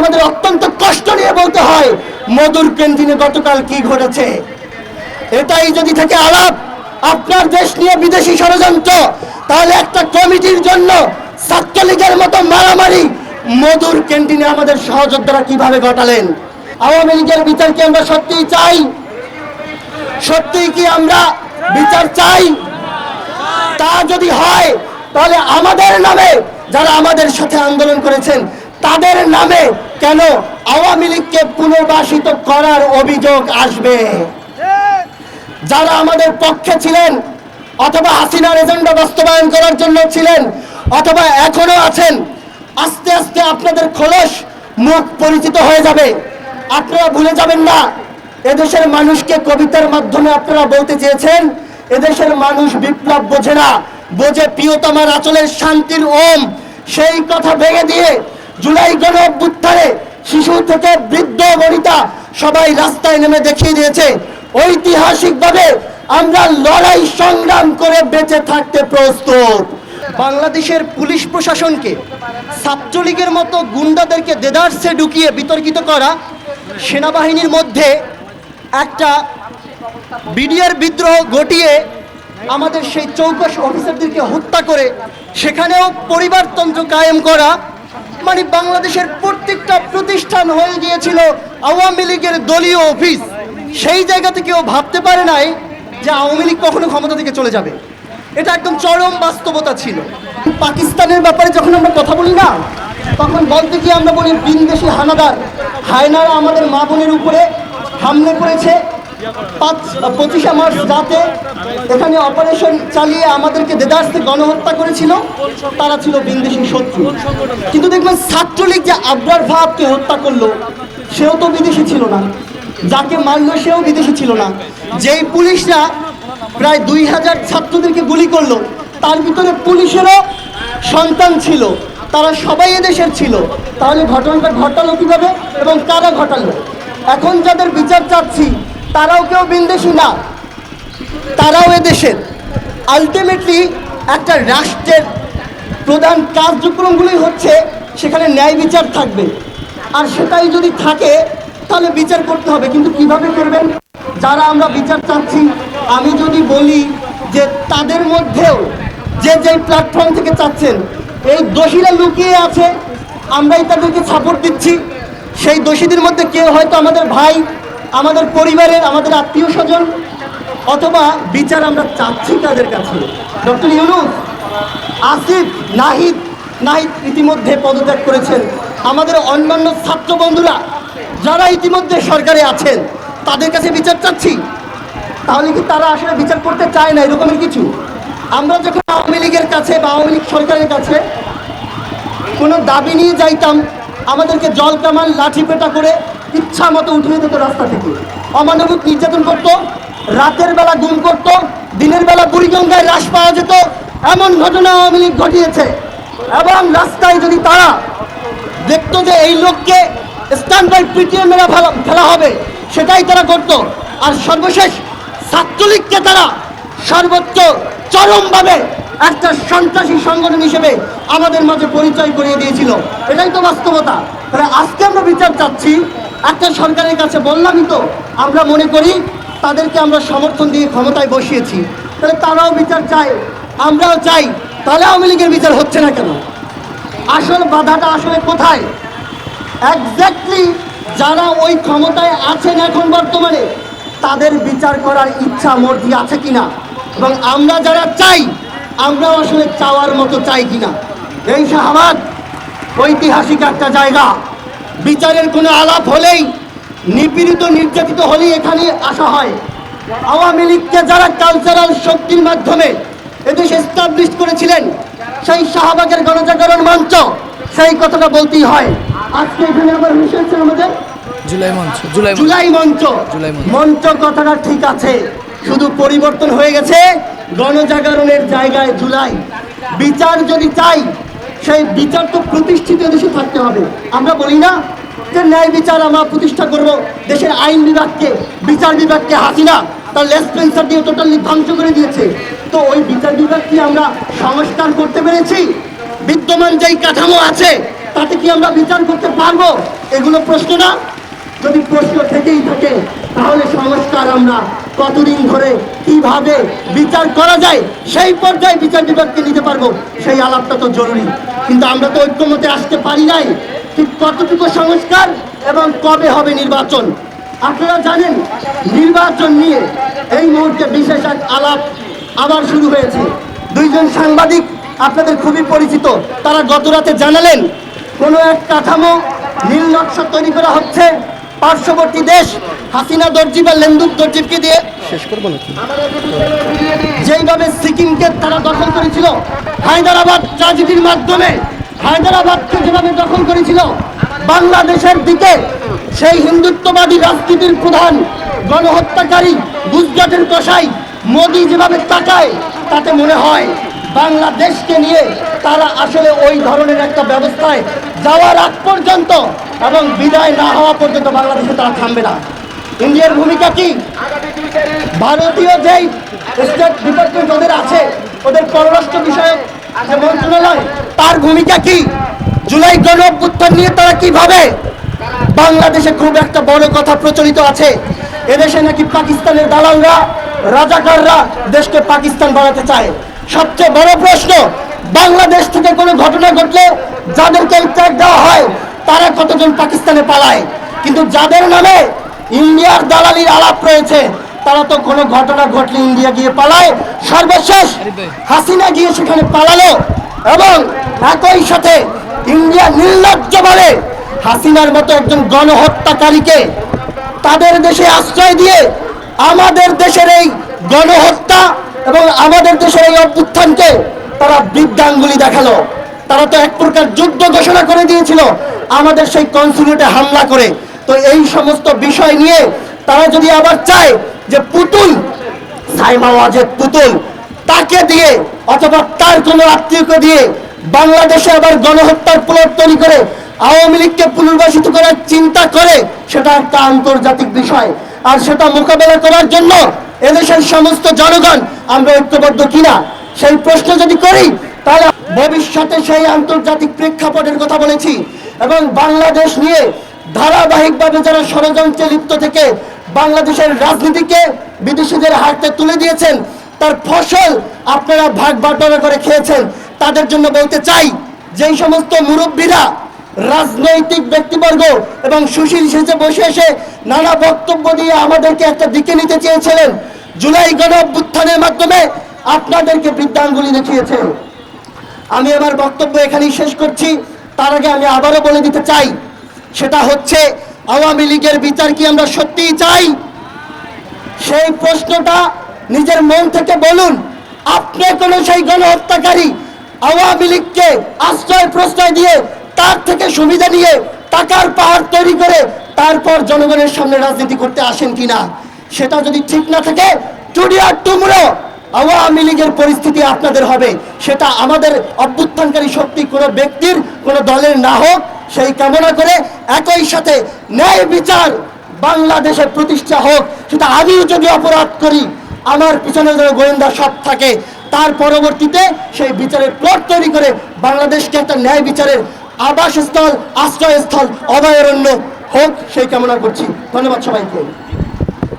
আমাদের অত্যন্ত কষ্ট নিয়ে বলতে হয়, মধুর ক্যান্টিনে গতকাল কি ঘটেছে? এটাই যদি থেকে আলাপ, আপনার দেশ নিয়ে বিদেশি ষড়যন্ত্র, তাহলে একটা কমিটির জন্য ছাত্রলীগের মতো মারামারি মধুর ক্যান্টিনে আমাদের সহযোদ্ধারা কীভাবে ঘটালেন? আওয়ামী লীগের বিচার কি আমরা সত্যিই চাই? সত্যিই কি আমরা বিচার চাই? তা যদি হয়, তাহলে আমাদের নামে যারা আমাদের সাথে আন্দোলন করেছেন তাদের নামে কেন আওয়ামী লীগকে পুনর্বাসিত করার অভিযোগ আসবে? যারা আমাদের পক্ষে ছিলেন, অথবা হাসিনার এজেন্ডা বাস্তবায়ন করার জন্য ছিলেন, অথবা এখনও আছেন, আস্তে আস্তে আপনাদের খোলস মুখ পরিচিত হয়ে যাবে। আপনারা ভুলে যাবেন না, এদেশের মানুষকে কবিতার মাধ্যমে আপনারা বলতে চেয়েছেন, এদেশের মানুষ বিপ্লব বোঝে না, বোঝে প্রিয়তমার আচলের শান্তির ওম। সেই কথা ভেঙে দিয়ে জুলাই গণ অভ্যুত্থানে শিশু থেকে বৃদ্ধ বনিতা সবাই রাস্তায় নেমে দেখিয়ে দিয়েছে, ঐতিহাসিকভাবে আমরা লড়াই সংগ্রাম করে বেঁচে থাকতে প্রস্তুত। বাংলাদেশের পুলিশ প্রশাসনকে ছাত্রলীগের মতো গুন্ডাদেরকে দেদারসে ঢুকিয়ে বিতর্কিত করা, সেনাবাহিনীর মধ্যে একটা বিডিআর বিদ্রোহ ঘটিয়ে আমাদের সেই চৌকস অফিসারদেরকে হত্যা করে সেখানেও পরিবারতন্ত্র কায়েম করা মানে বাংলাদেশের প্রত্যেকটা প্রতিষ্ঠান হয়ে গিয়েছিল আওয়ামী লীগের দলীয় অফিস। সেই জায়গা থেকেও ভাবতে পারে নাই যে আওয়ামী লীগ কখনো ক্ষমতা থেকে চলে যাবে। এটা একদম চরম বাস্তবতা ছিল। পাকিস্তানের ব্যাপারে যখন আমরা কথা বলি না, তখন বলতে গিয়ে আমরা বলি বিনদেশি হানাদার, হায়নারা আমাদের মা বোনের উপরে হামলে করেছে। পাঁচ পঁচিশে মার্চ রাতে এখানে অপারেশন চালিয়ে আমাদেরকে দেদার্সে গণহত্যা করেছিল। তারা ছিল বিন্দেশি শত্রু। কিন্তু দেখবেন ছাত্রলীগ যে আবরার ভাবকে হত্যা করল, সেও তো বিদেশি ছিল না। যাকে মারলো, সেও বিদেশি ছিল না। যেই পুলিশরা প্রায় দুই হাজার ছাত্রদেরকে গুলি করল, তার ভিতরে পুলিশেরও সন্তান ছিল। তারা সবাই এদেশের ছিল। তাহলে ঘটনাটা ঘটালো কীভাবে এবং কারা ঘটালো? এখন যাদের বিচার চাচ্ছি তারাও কেউ বিন্দেশি না। তারাও এদেশের আলটিমেটলি একটা রাষ্ট্রের প্রধান কার্যক্রমগুলি হচ্ছে সেখানে ন্যায় বিচার থাকবে। আর সেটাই যদি থাকে, তাহলে বিচার করতে হবে। কিন্তু কীভাবে করবেন? যারা আমরা বিচার চাচ্ছি, আমি যদি বলি যে তাদের মধ্যেও যে যে প্ল্যাটফর্ম থেকে চাচ্ছেন, এই দোষীরা লুকিয়ে আছে, আমরাই তাদেরকে সাপোর্ট দিচ্ছি। সেই দোষীদের মধ্যে কেউ হয়তো আমাদের ভাই আমাদের পরিবারের, আমাদের আত্মীয় স্বজন, অথবা বিচার আমরা চাচ্ছি তাদের কাছে। ডক্টর ইউনুস, আসিফ, নাহিদ নাহিদ ইতিমধ্যে পদত্যাগ করেছেন। আমাদের অন্যান্য ছাত্র বন্ধুরা, যারা ইতিমধ্যে সরকারে আছেন, তাদের কাছে বিচার চাচ্ছি। তাহলে কি তারা আসলে বিচার করতে চায় না, এরকমের কিছু? আমরা যখন আওয়ামী লীগের কাছে বা আওয়ামী লীগ সরকারের কাছে কোনো দাবি নিয়ে যাইতাম, আমাদেরকে জল কামান, লাঠি পেটা করে ইচ্ছা মতো উঠিয়ে দিত রাস্তা থেকে। অমানবিক নির্যাতন করতো, রাতের বেলা গুম করতো, দিনের বেলা বুড়িগঙ্গায় লাশ পাওয়া যেত, এমন ঘটনা আওয়ামী লীগ ঘটিয়েছে। এবং রাস্তায় যদি তারা দেখতো যে এই লোককে স্ট্যান্ড বাই মেরা ফেলা ফেলা হবে, সেটাই তারা করত। আর সর্বশেষ ছাত্রলীগকে তারা সর্বোচ্চ চরমভাবে একটা সন্ত্রাসী সংগঠন হিসেবে আমাদের মাঝে পরিচয় করিয়ে দিয়েছিল। এটাই তো বাস্তবতা। তাহলে আজকে আমরা বিচার চাচ্ছি একটা সরকারের কাছে বললামই তো, আমরা মনে করি তাদেরকে আমরা সমর্থন দিয়ে ক্ষমতায় বসিয়েছি। তাহলে তারাও বিচার চায়, আমরাও চাই, তাহলে আওয়ামী লীগের বিচার হচ্ছে না কেন? আসল বাধাটা আসলে কোথায়? এক্স্যাক্টলি যারা ওই ক্ষমতায় আছেন এখন বর্তমানে, তাদের বিচার করার ইচ্ছা, মর্জি আছে কিনা? এবং আমরা যারা চাই, আমরাও আসলে চাওয়ার মতো চাই কিনা? এই শাহবাগ ঐতিহাসিক একটা জায়গা। বিচারের কোনো আলাপ হলেই নিপীড়িত নির্যাতিত হলেই এখানে আসা হয়। আওয়ামী লীগকে যারা কালচারাল শক্তির মাধ্যমে এদেশে এস্টাবলিশ করেছিলেন সেই শাহবাগের গণজাগরণ মঞ্চ সেই কথাটা বলতেই হয়। আজকে এখানে আবার আমাদের? জুলাই মঞ্চ জুলাই জুলাই মঞ্চ। জুলাই মঞ্চ। মঞ্চ কথাটা ঠিক আছে শুধু পরিবর্তন হয়ে গেছে। গণজাগরণের জায়গায় জুলাই। বিচার যদি চাই সেই বিচার তো প্রতিষ্ঠিত দেশে থাকতে হবে। আমরা বলি না যে ন্যায় বিচার আমরা প্রতিষ্ঠা করব। দেশের আইন বিভাগকে, বিচার বিভাগকে হাসিনা তার লেসপেন্সার দিয়ে টোটালি ধ্বংস করে দিয়েছে। তো ওই বিচার বিভাগ কি আমরা সংস্কার করতে পেরেছি। বিদ্যমান যেই কাঠামো আছে, তাতে কি আমরা বিচার করতে পারব? এগুলো প্রশ্ন না। যদি প্রশ্ন থেকেই থাকে, তাহলে সংস্কার আমরা কতদিন ধরে কীভাবে বিচার করা যায়, সেই পর্যায়ে বিচার বিভাগকে নিতে পারব। সেই আলাপটা তো জরুরি। কিন্তু আমরা তো ঐক্যমতে আসতে পারি নাই। ঠিক কতটুকু সংস্কার এবং কবে হবে নির্বাচন? আপনারা জানেন, নির্বাচন নিয়ে এই মুহূর্তে বিশেষ এক আলাপ আবার শুরু হয়েছে। দুইজন সাংবাদিক আপনাদের খুবই পরিচিত, তারা গত রাতে জানালেন, কোনো এক কাঠামো নীল নকশা তৈরি করা হচ্ছে। পার্শ্ববর্তী দেশ হাসিনা দর্জি বা লেন্দুক দর্জিকে দিয়ে শেষ করব নাকি? যেইভাবে সিকিমকে তারা দখল করেছিল হায়দ্রাবাদ ট্রাজেডির মাধ্যমে হায়দ্রাবাদকে যেভাবে দখল করেছিল বাংলাদেশের দিকে সেই হিন্দুত্ববাদী রাজনীতির প্রধান গণহত্যাকারী গুজরাটের কষাই মোদি যেভাবে তাকায় তাতে মনে হয় বাংলাদেশকে নিয়ে তারা আসলে ওই ধরনের একটা ব্যবস্থায় যাওয়ার আগ পর্যন্ত এবং বিদায় না হওয়া পর্যন্ত বাংলাদেশে তারা থামবে না। ইন্ডিয়ার ভূমিকা কি? ভারতীয় যেই স্টেট ডিপার্টমেন্ট ওদের আছে ওদের পররাষ্ট্র বিষয়ক যে মন্ত্রণালয় তার ভূমিকা কি? জুলাই গণ অভ্যুত্থান নিয়ে তারা কীভাবে বাংলাদেশে খুব একটা বড় কথা প্রচলিত আছে? এদেশে নাকি পাকিস্তানের দালালরা রাজাকাররা দেশকে পাকিস্তান বানাতে চায়? সবচেয়ে বড় প্রশ্ন বাংলাদেশ থেকে কোনো ঘটনা ঘটলে যাদেরকে ট্যাগ দেওয়া হয় তারা কতজন পাকিস্তানে পালায়? কিন্তু যাদের নামে ইন্ডিয়ার দালালির আলাপ রয়েছে। তারা তো কোনো ঘটনা ঘটলে ইন্ডিয়া গিয়ে পালায়। সর্বশেষ হাসিনা গিয়ে সেখানে পালালো এবং একই সাথে ইন্ডিয়া নির্লজ্জ বলে হাসিনার মতো একজন গণহত্যাকারীকে তাদের দেশে আশ্রয় দিয়ে আমাদের দেশের এই গণহত্যা এবং আমাদের দেশের এই অভ্যুত্থানকে তারা বৃদ্ধাঙ্গুলি দেখাল। তারা তো এক প্রকার যুদ্ধ ঘোষণা করে দিয়েছিল। আমাদের সেই কনসুলেটে হামলা করে তো এই সমস্ত বিষয় নিয়ে তারা যদি আবার চায় যে পুতুল, সাইমা ওয়াজেদ পুতুল, তাকে দিয়ে অথবা তার কোনো আত্মীয়কে দিয়ে বাংলাদেশে আবার গণহত্যার প্লট তৈরি করে আওয়ামী লীগকে পুনর্বাসিত করার চিন্তা করে, সেটা একটা আন্তর্জাতিক বিষয়। আর সেটা মোকাবেলা করার জন্য এদেশের সমস্ত জনগণ আমরা ঐক্যবদ্ধ কিনা, সেই প্রশ্ন যদি করি, তাহলে ভবিষ্যতে সেই আন্তর্জাতিক প্রেক্ষাপটের কথা বলেছি। এবং বাংলাদেশ নিয়ে ধারাবাহিকভাবে যারা ষড়যন্ত্রে লিপ্ত থেকে বাংলাদেশের রাজনীতিকে বিদেশিদের হাতে তুলে দিয়েছেন, তার ফসল আপনারা ভাগ বাটোয়ারা করে খেয়েছেন। তাদের জন্য বলতে চাই যেই সমস্ত মুরব্বীরা, রাজনৈতিক ব্যক্তিবর্গ এবং সুশীল সেজে বসে এসে নানা বক্তব্য দিয়ে আমাদেরকে একটা দিকে নিতে চেয়েছিলেন, জুলাই গণ অভ্যুত্থানের মাধ্যমে আপনাদেরকে বৃদ্ধাঙ্গুলি দেখিয়েছে আমি আমার বক্তব্য এখানেই শেষ করছি। তার আগে আমি আবারও বলে দিতে চাই সেটা হচ্ছে আওয়ামী লীগের বিচার কি আমরা সত্যিই চাই? সেই প্রশ্নটা নিজের মন থেকে বলুন। আপনি কোন সেই গণহত্যাকারী আওয়ামী লীগকে আশ্রয় প্রশ্রয় দিয়ে তার থেকে সুবিধা নিয়ে টাকার পাহাড় তৈরি করে তারপর জনগণের সামনে রাজনীতি করতে আসেন কিনা? সেটা যদি ঠিক না থাকে টুডিয়ার টুমরো আওয়ামী লীগের পরিস্থিতি আপনাদের হবে। সেটা আমাদের অভ্যুত্থানকারী শক্তি কোনো ব্যক্তির, কোনো দলের না হোক সেই কামনা করে একই সাথে ন্যায় বিচার বাংলাদেশে প্রতিষ্ঠা হোক, সেটা আমিও যদি অপরাধ করি, আমার পিছনে যেন গোয়েন্দা সব থাকে, তার পরবর্তীতে সেই বিচারের প্লট তৈরি করে বাংলাদেশকে একটা ন্যায় বিচারের আবাসস্থল, আশ্রয়স্থল, অভয়ারণ্য হোক, সেই কামনা করছি। ধন্যবাদ সবাইকে।